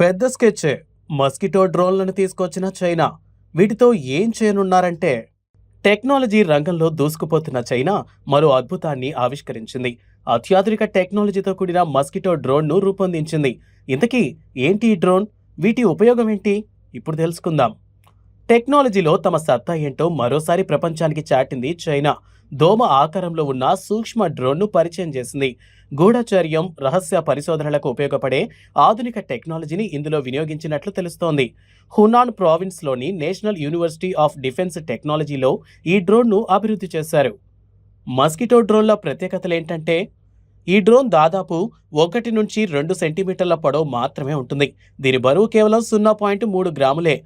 పెద్ద sketch mosquito డ్రోన్లను తీసుకొచ్చిన China. వీటితో ఏం చేయనున్నారంటే టెక్నాలజీ రంగంలో దూసుకుపోతున్న చైనా మరో అద్భుతాన్ని ఆవిష్కరించింది. అత్యాధునిక టెక్నాలజీతో కూడిన మస్కిటో డ్రోన్ను రూపొందించింది. ఇంతకీ ఏంటి ఈ డ్రోన్? వీటి ఉపయోగం ఏంటి? ఇప్పుడు తెలుసుకుందాం. టెక్నాలజీలో తమ సత్తా ఏంటో మరోసారి ప్రపంచానికి చాటింది చైనా. దోమ ఆకారంలో ఉన్న సూక్ష్మ డ్రోన్ను పరిచయం చేసింది. గూఢచర్యం రహస్య పరిశోధనలకు ఉపయోగపడే ఆధునిక టెక్నాలజీని ఇందులో వినియోగించినట్లు తెలుస్తోంది. హునాన్ ప్రావిన్స్లోని నేషనల్ యూనివర్సిటీ ఆఫ్ డిఫెన్స్ టెక్నాలజీలో ఈ డ్రోన్ను అభివృద్ధి చేశారు. మస్కిటో డ్రోన్ల ప్రత్యేకతలు ఏంటంటే ఈ డ్రోన్ దాదాపు ఒకటి నుంచి రెండు సెంటీమీటర్ల పొడవు మాత్రమే ఉంటుంది. దీని బరువు కేవలం సున్నా పాయింట్ మూడు గ్రాములే.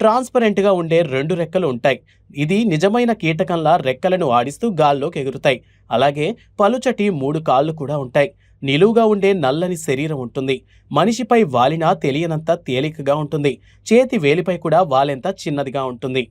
ట్రాన్స్పరెంట్గా ఉండే రెండు రెక్కలు ఉంటాయి. ఇది నిజమైన కీటకంలా రెక్కలను ఆడిస్తూ గాల్లోకి ఎగురుతాయి. అలాగే పలుచటి మూడు కాళ్ళు కూడా ఉంటాయి. నిలువుగా ఉండే నల్లని శరీరం ఉంటుంది. మనిషిపై వాలినా తెలియనంత తేలికగా ఉంటుంది. చేతి వేలిపై కూడా వాలెంత చిన్నదిగా ఉంటుంది.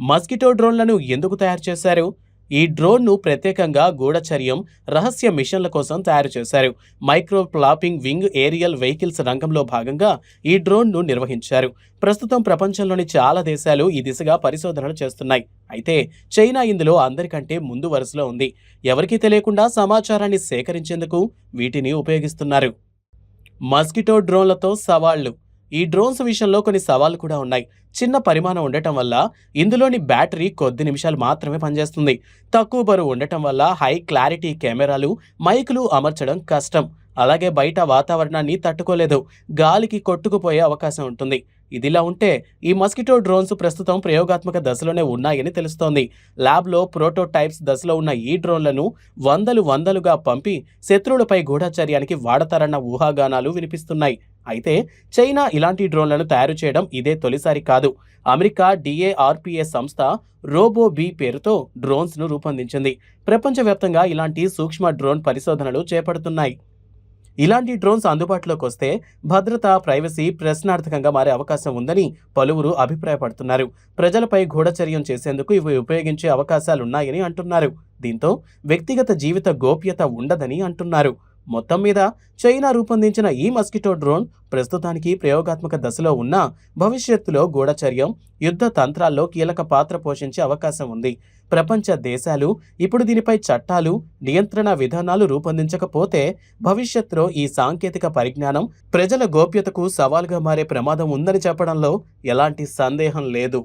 మస్కిటో డ్రోన్లను ఎందుకు తయారు చేశారు? ఈ డ్రోన్ను ప్రత్యేకంగా గూఢచర్యం రహస్య మిషన్ల కోసం తయారు చేశారు. Micro flapping wing aerial vehicles రంగంలో భాగంగా ఈ డ్రోన్ను నిర్వహించారు. ప్రస్తుతం ప్రపంచంలోని చాలా దేశాలు ఈ దిశగా పరిశోధనలు చేస్తున్నాయి. అయితే చైనా ఇందులో అందరికంటే ముందు వరుసలో ఉంది. ఎవరికీ తెలియకుండా సమాచారాన్ని సేకరించేందుకు వీటిని ఉపయోగిస్తున్నారు. మస్కిటో డ్రోన్లతో సవాళ్ళు ఈ డ్రోన్స్ విషయంలో కొన్ని సవాళ్ళు కూడా ఉన్నాయి. చిన్న పరిమాణం ఉండటం వల్ల ఇందులోని బ్యాటరీ కొద్ది నిమిషాలు మాత్రమే పనిచేస్తుంది. తక్కువ బరువు ఉండటం వల్ల హై క్లారిటీ కెమెరాలు మైకులు అమర్చడం కష్టం. అలాగే బయట వాతావరణాన్ని తట్టుకోలేదు. గాలికి కొట్టుకుపోయే అవకాశం ఉంటుంది. ఇదిలా ఉంటే ఈ మస్కిటో డ్రోన్స్ ప్రస్తుతం ప్రయోగాత్మక దశలోనే ఉన్నాయని తెలుస్తోంది. ల్యాబ్లో ప్రోటోటైప్స్ దశలో ఉన్న ఈ డ్రోన్లను వందలు వందలుగా పంపి శత్రువులపై గూఢచర్యానికి వాడతారన్న ఊహాగానాలు వినిపిస్తున్నాయి. అయితే చైనా ఇలాంటి డ్రోన్లను తయారు చేయడం ఇదే తొలిసారి కాదు. అమెరికా డిఏఆర్పిఏ సంస్థ రోబో బీ పేరుతో డ్రోన్స్ను రూపొందించింది. ప్రపంచవ్యాప్తంగా ఇలాంటి సూక్ష్మ డ్రోన్ పరిశోధనలు చేపడుతున్నాయి. ఇలాంటి డ్రోన్స్ అందుబాటులోకి వస్తే భద్రత ప్రైవసీ ప్రశ్నార్థకంగా మారే అవకాశం ఉందని పలువురు అభిప్రాయపడుతున్నారు. ప్రజలపై గూఢచర్యం చేసేందుకు ఇవి ఉపయోగించే అవకాశాలున్నాయని అంటున్నారు. దీంతో వ్యక్తిగత జీవిత గోప్యత ఉండదని అంటున్నారు. మొత్తం మీద చైనా రూపొందించిన ఈ మస్కిటో డ్రోన్ ప్రస్తుతానికి ప్రయోగాత్మక దశలో ఉన్న భవిష్యత్తులో గూఢచర్యం యుద్ధ తంత్రాల్లో కీలక పాత్ర పోషించే అవకాశం ఉంది. ప్రపంచ దేశాలు ఇప్పుడు దీనిపై చట్టాలు నియంత్రణ విధానాలు రూపొందించకపోతే భవిష్యత్తులో ఈ సాంకేతిక పరిజ్ఞానం ప్రజల గోప్యతకు సవాల్గా మారే ప్రమాదం ఉందని చెప్పడంలో ఎలాంటి సందేహం లేదు.